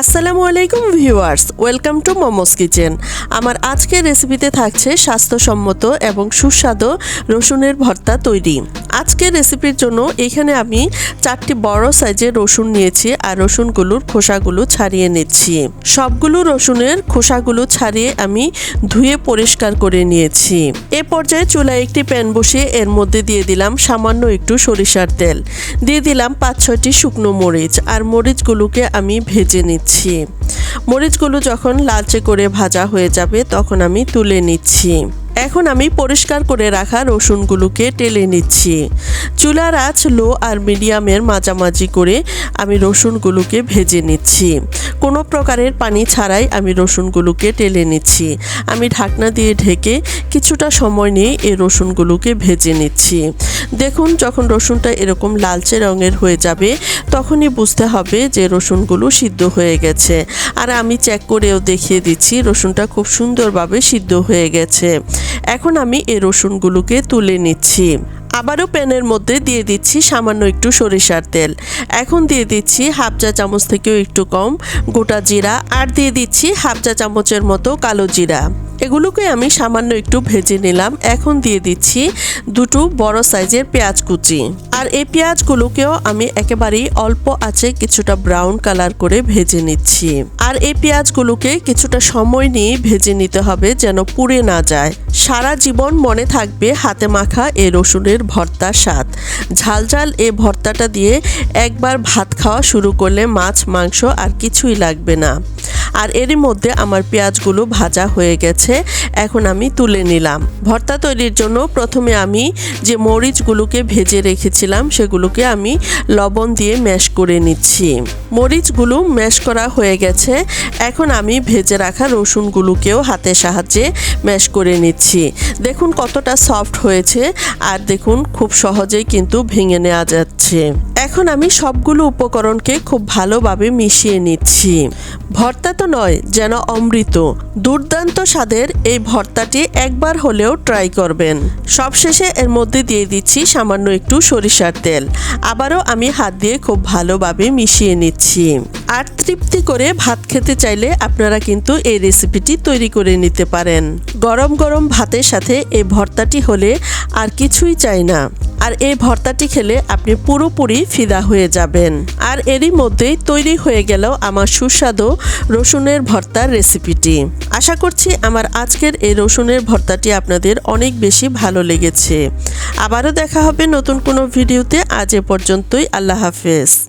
আসসালামু আলাইকুম viewers, welcome to momos kitchen. আমার আজকের রেসিপিতে থাকছে স্বাস্থ্যসম্মত এবং সুস্বাদু রসুনের ভর্তা তৈরি। আজকের রেসিপির জন্য এখানে আমি চারটি বড় সাইজের রসুন নিয়েছি আর রসুনগুলোর খোসাগুলো ছাড়িয়ে নিচ্ছি। সবগুলো রসুনের খোসাগুলো ছাড়িয়ে আমি ধুয়ে পরিষ্কার করে নিয়েছি। এ পর্যায়ে চুলায় একটি প্যান বসিয়ে এর মধ্যে দিয়ে দিলাম সামান্য একটু সরিষার তেল। দিয়ে দিলাম পাঁচ ছয়টি শুকনো মরিচ আর মরিচগুলোকে আমি ভেজে নিচ্ছি। মরিচগুলো যখন লালচে করে ভাজা হয়ে যাবে, তখন আমি তুলে নিচ্ছি। এখন আমি পরিষ্কার করে রাখা রসুনগুলোকে টেলে নিচ্ছি। চুলার আঁচ লো আর মিডিয়ামের মাঝামাঝি করে আমি রসুনগুলোকে ভেজে নিচ্ছি। কোনো প্রকারের পানি ছাড়াই আমি রসুনগুলোকে টেলে নিচ্ছি। আমি ঢাকনা দিয়ে ঢেকে কিছুটা সময় নিয়ে এই রসুনগুলোকে ভেজে নিচ্ছি। দেখুন, যখন রসুনটা এরকম লালচে রঙের হয়ে যাবে, তখনই বুঝতে হবে যে রসুনগুলো সিদ্ধ হয়ে গেছে। আর আমি চেক করেও দেখিয়ে দিচ্ছি, রসুনটা খুব সুন্দরভাবে সিদ্ধ হয়ে গেছে। এখন আমি এই রসুনগুলোকে তুলে নিচ্ছি। আবারও প্যানের মধ্যে দিয়ে দিচ্ছি সামান্য একটু সরিষার তেল। এখন দিয়ে দিচ্ছি হাফ চা চামচ থেকেও একটু কম গোটা জিরা, আর দিয়ে দিচ্ছি হাফ চা চামচের মতো কালো জিরা। এগুলোকে আমি সামান্য একটু ভেজে নিলাম। এখন দিয়ে দিচ্ছি দুটো বড় সাইজের পেঁয়াজ কুচি। আর এই পেঁয়াজগুলোকেও আমি একেবারেই অল্প আছে কিছুটা ব্রাউন কালার করে ভেজে নিচ্ছি। আর এই পেঁয়াজগুলোকে কিছুটা সময় নিয়ে ভেজে নিতে হবে যেন পুড়ে না যায়। সারা জীবন মনে থাকবে হাতে মাখা এ রসুনের ভর্তার স্বাদ। ঝাল ঝাল এ ভর্তাটা দিয়ে একবার ভাত খাওয়া শুরু করলে মাছ, মাংস আর কিছুই লাগবে না। আর এরই মধ্যে আমার পেঁয়াজগুলো ভাজা হয়ে গেছে, এখন আমি তুলে নিলাম। ভর্তা তৈরির জন্য প্রথমে আমি যে মরিচগুলোকে ভেজে রেখেছিলাম, সেগুলোকে আমি লবণ দিয়ে ম্যাশ করে নিচ্ছি। মরিচগুলো ম্যাশ করা হয়ে গেছে, এখন আমি ভেজে রাখা রসুনগুলোকেও হাতের সাহায্যে ম্যাশ করে নিচ্ছি। দেখুন কতটা সফট হয়েছে, আর দেখুন খুব সহজেই কিন্তু ভেঙে নেওয়া যাচ্ছে। এখন আমি সবগুলো উপকরণকে খুব ভালোভাবে মিশিয়ে নিচ্ছি। ভর্তা তো নয়, যেন অমৃত। দুর্দান্ত স্বাদের এই ভর্তাটি একবার হলেও ট্রাই করবেন। সবশেষে এর মধ্যে দিয়ে দিচ্ছি সামান্য একটু সরিষার তেল। আবারও আমি হাত দিয়ে খুব ভালোভাবে মিশিয়ে নিচ্ছি। আর তৃপ্তি করে ভাত খেতে চাইলে আপনারা কিন্তু এই রেসিপিটি তৈরি করে নিতে পারেন। গরম গরম ভাতের সাথে এই ভর্তাটি হলে আর কিছুই চাই না। আর এই ভর্তাটি খেলে আপনি পুরোপুরি ফিদা হয়ে যাবেন। আর এরই মধ্যেই তৈরি হয়ে গেল আমার সুস্বাদু রসুনের ভর্তার রেসিপিটি। আশা করছি আমার আজকের এই রসুনের ভর্তাটি আপনাদের অনেক বেশি ভালো লেগেছে। আবারও দেখা হবে নতুন কোনো ভিডিওতে। আজ এ পর্যন্তই আল্লাহ হাফেজ।